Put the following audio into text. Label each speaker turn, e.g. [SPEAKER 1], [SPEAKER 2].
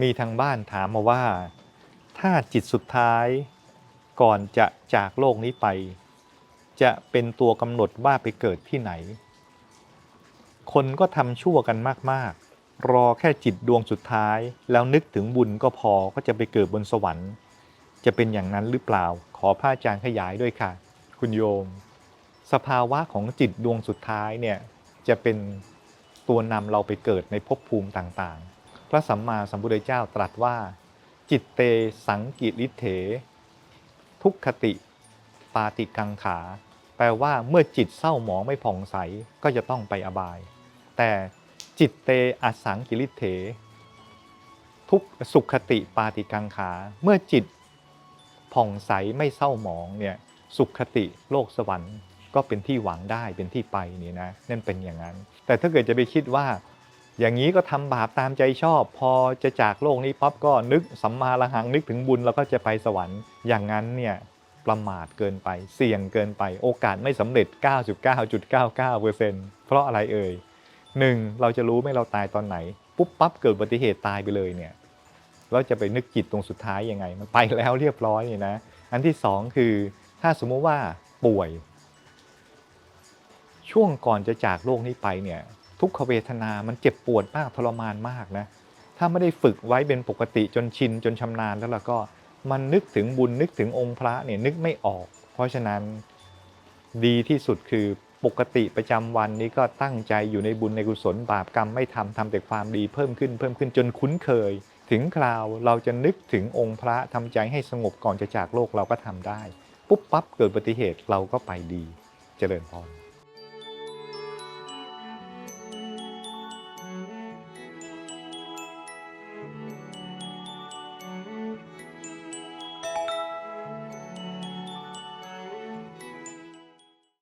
[SPEAKER 1] มีทางบ้านถามมาว่า ถ้าจิตสุดท้ายก่อนจะจากโลกนี้ไป จะเป็นตัวกำหนดว่าไปเกิดที่ไหน คนก็ทำชั่วกันมาก ๆ รอแค่จิตดวงสุดท้าย แล้วนึกถึงบุญก็พอก็จะไปเกิดบนสวรรค์ จะเป็นอย่างนั้นหรือเปล่า ขอพระอาจารย์ขยายด้วยค่ะ คุณโยม สภาวะของจิตดวงสุดท้ายเนี่ยจะเป็นตัวนำเราไปเกิดในภพภูมิต่างๆ พระสัมมาสัมพุทธเจ้าตรัสว่า จิตเตสังกิริเถ ทุกขติ ปาติกังขา แปลว่าเมื่อจิตเศร้าหมองไม่ผ่องใสก็จะต้องไปอบาย แต่จิตเตอสังกิริเถ ทุกสุขติปาติกังขา เมื่อจิตผ่องใสไม่เศร้าหมองเนี่ยสุขติโลกสวรรค์ก็เป็นที่หวังได้เป็นที่ไปนี่นะนั่นเป็นอย่างนั้น แต่ถ้าเกิดจะไปคิดว่า อย่างนี้ก็ทำบาปตามใจชอบ พอจะจากโลกนี้ปั๊บก็นึกสัมมาละหังนึกถึงบุญแล้วก็จะไปสวรรค์อย่างนั้นเนี่ยประมาทเกินไป เสี่ยงเกินไป โอกาสไม่สำเร็จ 99.99%เพราะอะไรเอ่ยหนึ่งเราจะรู้ไหมเราตายตอนไหน ปุ๊บปั๊บเกิดอุบัติเหตุตายไปเลยเนี่ยเราจะไปนึกจิตตรงสุดท้ายยังไง มันไปแล้วเรียบร้อยเนี่ยนะ อันที่สองคือถ้าสมมุติว่าป่วย ช่วงก่อนจะจากโลกนี้ไปเนี่ย ทุกขเวทนามันเจ็บปวดมากทรมานมากนะถ้าไม่ได้ฝึกไว้เป็นปกติจนชินจนชำนาญแล้วล่ะก็มันนึกถึงบุญนึกถึงองค์พระเนี่ยนึกไม่ออก เพราะฉะนั้นดีที่สุดคือปกติประจำวันนี้ก็ตั้งใจอยู่ในบุญในกุศลบาปกรรมไม่ทำทำแต่ความดีเพิ่มขึ้นเพิ่มขึ้นจนคุ้นเคย ถึงคราวเราจะนึกถึงองค์พระทำใจให้สงบก่อนจะจากโลกเราก็ทำได้ ปุ๊บปั๊บเกิดอุบัติเหตุเราก็ไปดี เจริญพร